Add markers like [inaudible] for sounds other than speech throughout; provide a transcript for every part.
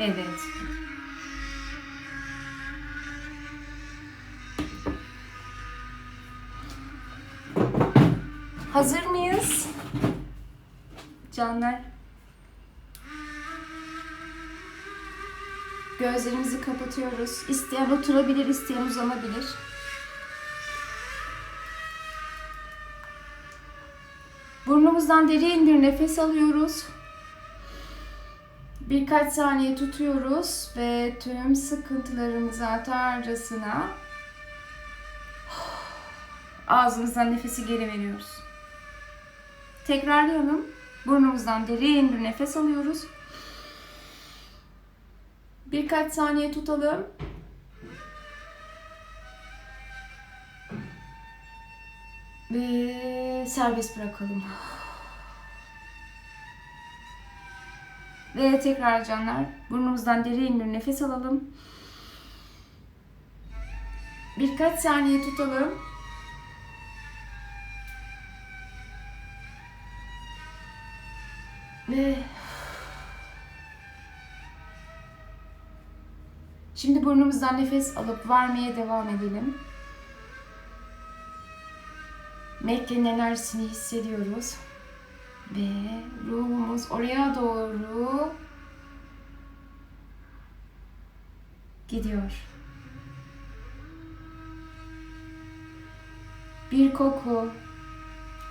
Evet. Hazır mıyız? Canlar. Gözlerimizi kapatıyoruz. İsteyen oturabilir, isteyen uzanabilir. Burnumuzdan derin bir nefes alıyoruz. Birkaç saniye tutuyoruz ve tüm sıkıntılarımızı atarcasına ağzımızdan nefesi geri veriyoruz. Tekrarlayalım. Burnumuzdan derin bir nefes alıyoruz. Birkaç saniye tutalım. Ve serbest bırakalım. Ve tekrar canlar burnumuzdan derin bir nefes alalım. Birkaç saniye tutalım. Ve Şimdi burnumuzdan nefes alıp vermeye devam edelim. Mekke'nin enerjisini hissediyoruz. Ve ruhumuz oraya doğru gidiyor. Bir koku,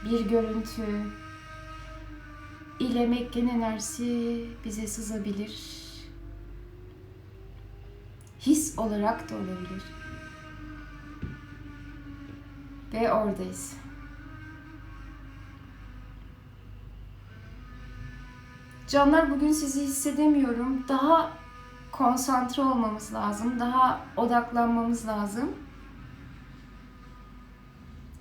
bir görüntü ile Mekke'nin enerjisi bize sızabilir. His olarak da olabilir. Ve oradayız. Canlar bugün sizi hissedemiyorum. Daha konsantre olmamız lazım. Daha odaklanmamız lazım.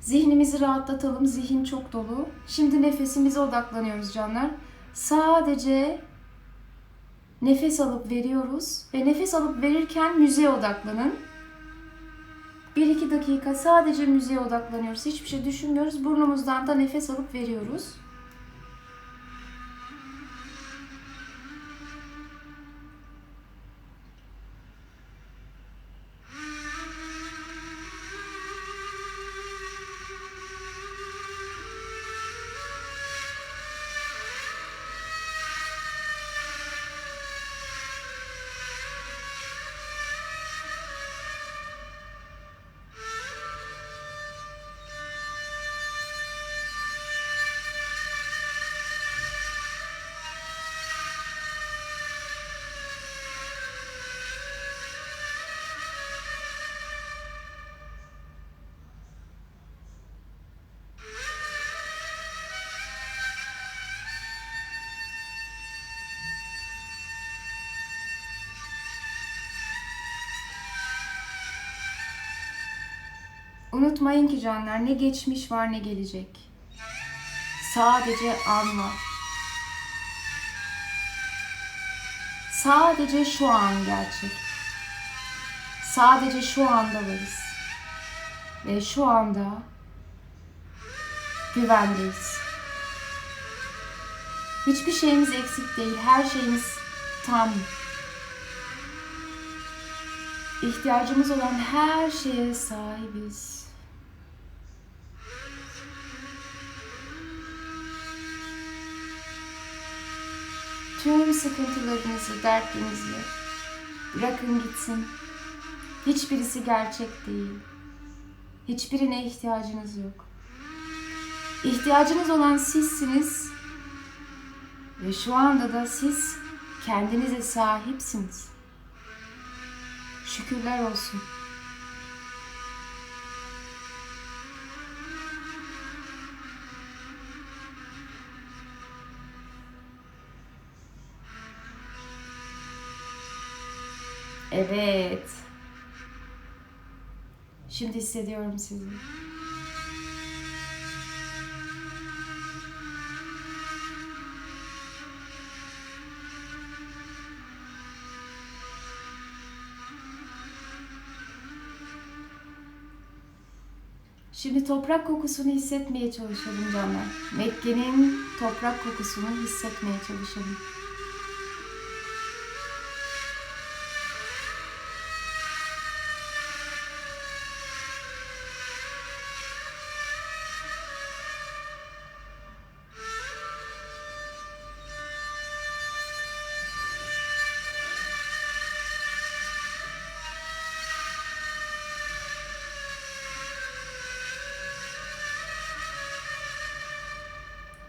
Zihnimizi rahatlatalım. Zihin çok dolu. Şimdi nefesimize odaklanıyoruz canlar. Sadece nefes alıp veriyoruz ve nefes alıp verirken müziğe odaklanın. 1-2 dakika sadece müziğe odaklanıyoruz. Hiçbir şey düşünmüyoruz. Burnumuzdan da nefes alıp veriyoruz. Unutmayın ki canlar ne geçmiş var ne gelecek. Sadece an var. Sadece şu an gerçek. Sadece şu anda varız. Ve şu anda güvendeyiz. Hiçbir şeyimiz eksik değil. Her şeyimiz tam. İhtiyacımız olan her şeye sahibiz. Tüm sıkıntılarınızı, dertlerinizi bırakın gitsin. Hiçbirisi gerçek değil. Hiçbirine ihtiyacınız yok. İhtiyacınız olan sizsiniz ve şu anda da siz kendinize sahipsiniz. Şükürler olsun. Evet. Şimdi hissediyorum sizi. Şimdi toprak kokusunu hissetmeye çalışalım canlar. Mekke'nin toprak kokusunu hissetmeye çalışalım.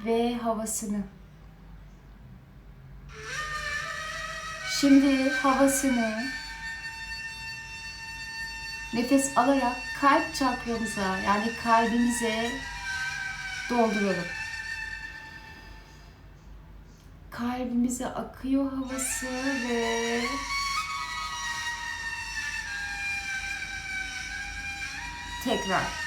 Ve havasını. Şimdi havasını nefes alarak kalp çakramıza yani kalbimize dolduralım. Kalbimize akıyor havası ve tekrar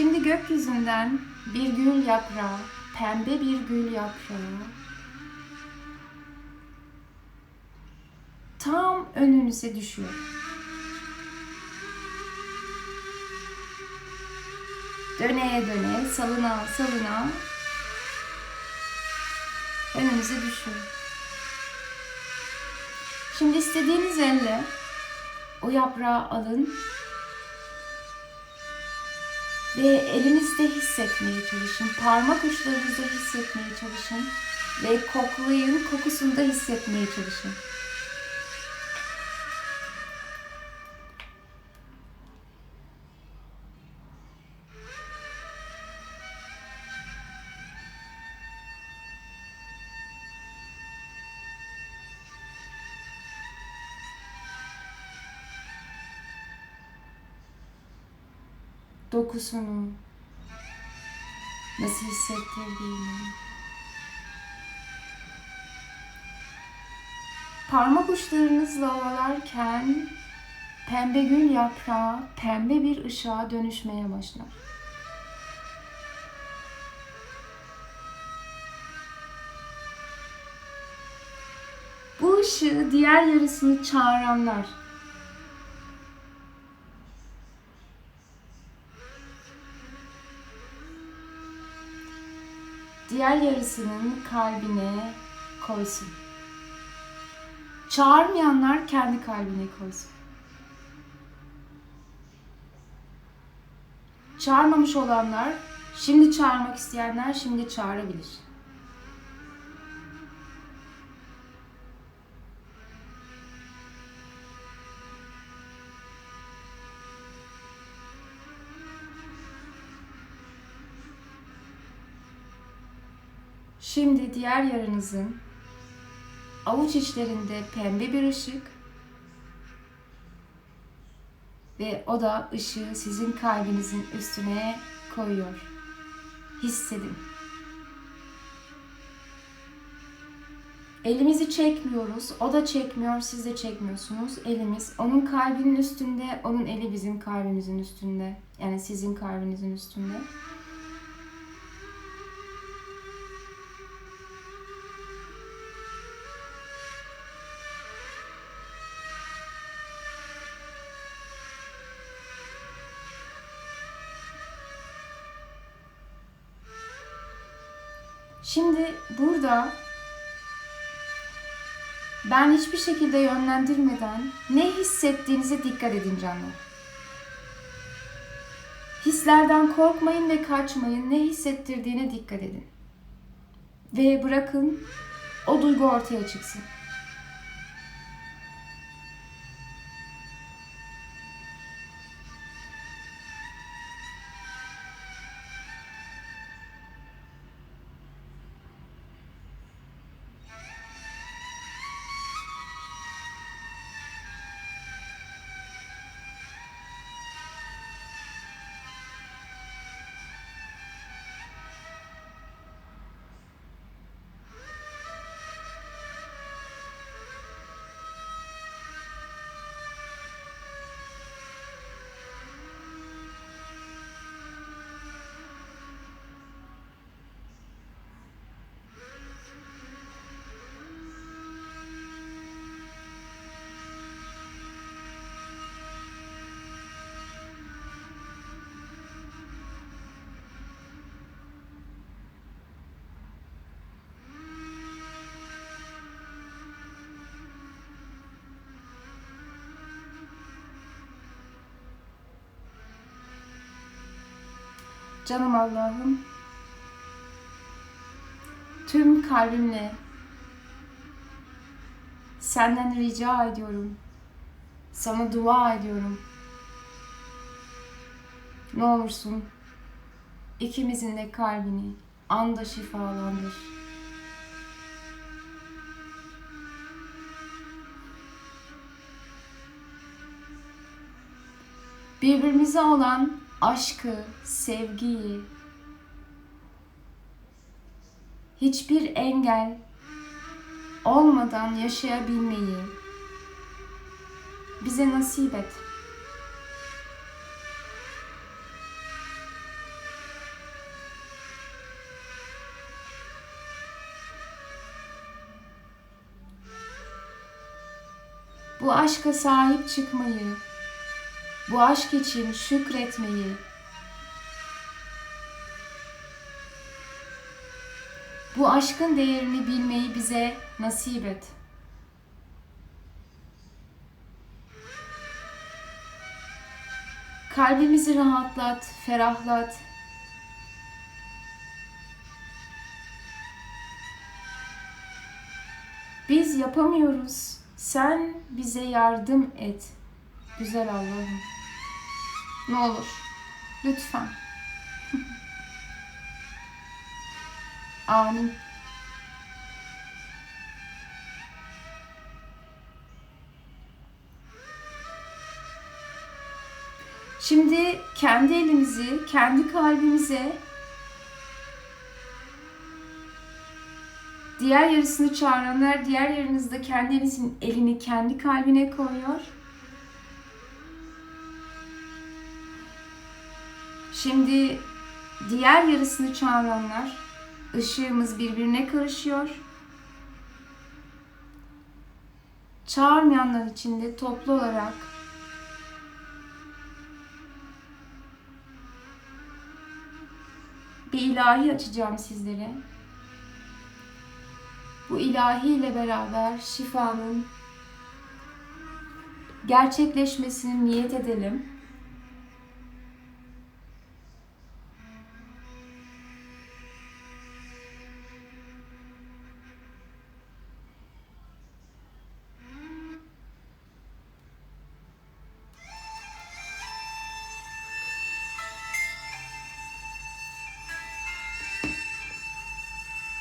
Şimdi gökyüzünden bir gül yaprağı, pembe bir gül yaprağı tam önünüze düşüyor. Döneye döne, salına salına önünüze düşüyor. Şimdi istediğiniz elle o yaprağı alın ve elinizde hissetmeye çalışın. Parmak uçlarınızda hissetmeye çalışın. Ve koklayın, kokusunu da hissetmeye çalışın. Dokusunu nasıl hissettirdiğini parmak uçlarınızla ovalarken pembe gül yaprağı pembe bir ışığa dönüşmeye başlar. Bu ışığı diğer yarısını çağıranlar diğer yarısının kalbine koysun. Çağırmayanlar kendi kalbine koysun. Çağırmamış olanlar, şimdi çağırmak isteyenler şimdi çağırabilir. Şimdi diğer yarınızın avuç içlerinde pembe bir ışık ve o da ışığı sizin kalbinizin üstüne koyuyor. Hissedin. Elimizi çekmiyoruz. O da çekmiyor, siz de çekmiyorsunuz. Elimiz onun kalbinin üstünde, onun eli bizim kalbimizin üstünde. Yani sizin kalbinizin üstünde. Burada ben hiçbir şekilde yönlendirmeden ne hissettiğinize dikkat edin canlar. Hislerden korkmayın ve kaçmayın. Ne hissettirdiğine dikkat edin. Ve bırakın o duygu ortaya çıksın. Canım Allah'ım, tüm kalbimle senden rica ediyorum. Sana dua ediyorum. Ne olursun ikimizin de kalbini anda şifalandır. Birbirimize olan aşkı, sevgiyi, hiçbir engel olmadan yaşayabilmeyi bize nasip et. Bu aşka sahip çıkmayı, bu aşk için şükretmeyi, bu aşkın değerini bilmeyi bize nasip et. Kalbimizi rahatlat, ferahlat. Biz yapamıyoruz. Sen bize yardım et. Güzel Allah'ım. Ne olur. Lütfen. [laughs] Amin. Şimdi kendi elimizi, kendi kalbimize diğer yarısını çağıranlar diğer yarınızda kendi elinizin elini kendi kalbine koyuyor. Şimdi diğer yarısını çağıranlar ışığımız birbirine karışıyor. Çağırmayanlar için de toplu olarak bir ilahi açacağım sizlere. Bu ilahi ile beraber şifanın gerçekleşmesini niyet edelim.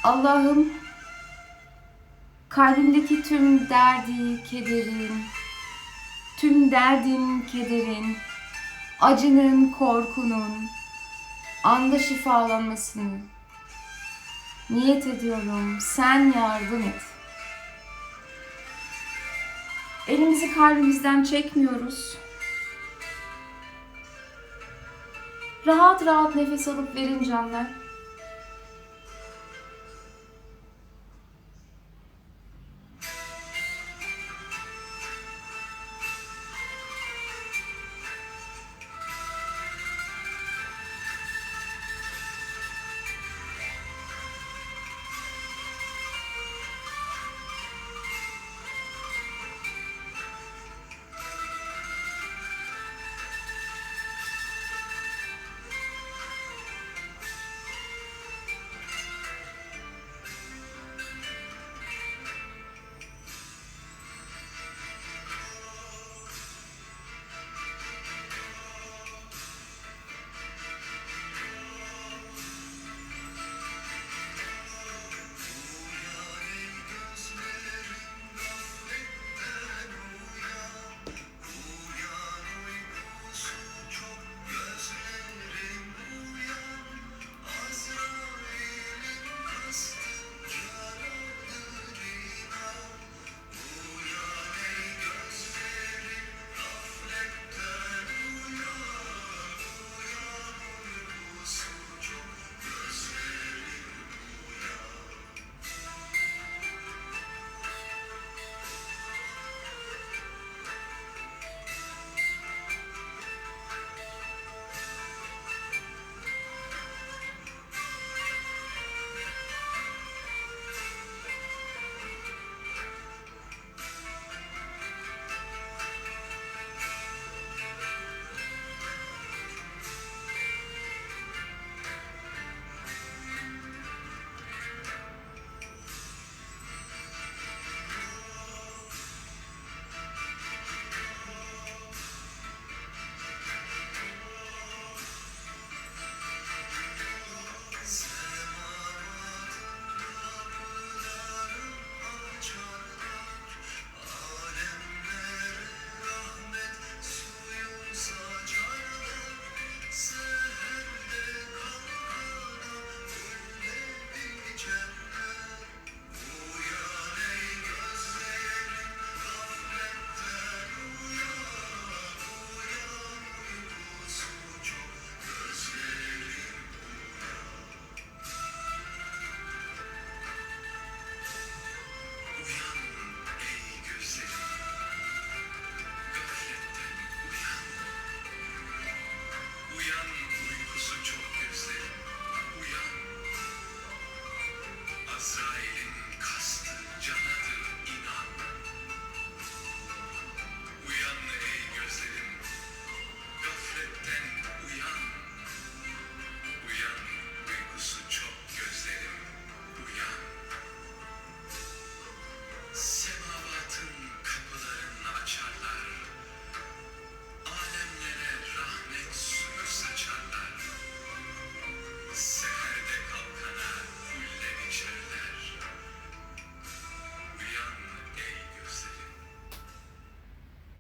Allah'ım kalbimdeki tüm derdi, kederin, tüm derdin, kederin, acının, korkunun anda şifalanmasını niyet ediyorum. Sen yardım et. Elimizi kalbimizden çekmiyoruz. Rahat rahat nefes alıp verin canlar.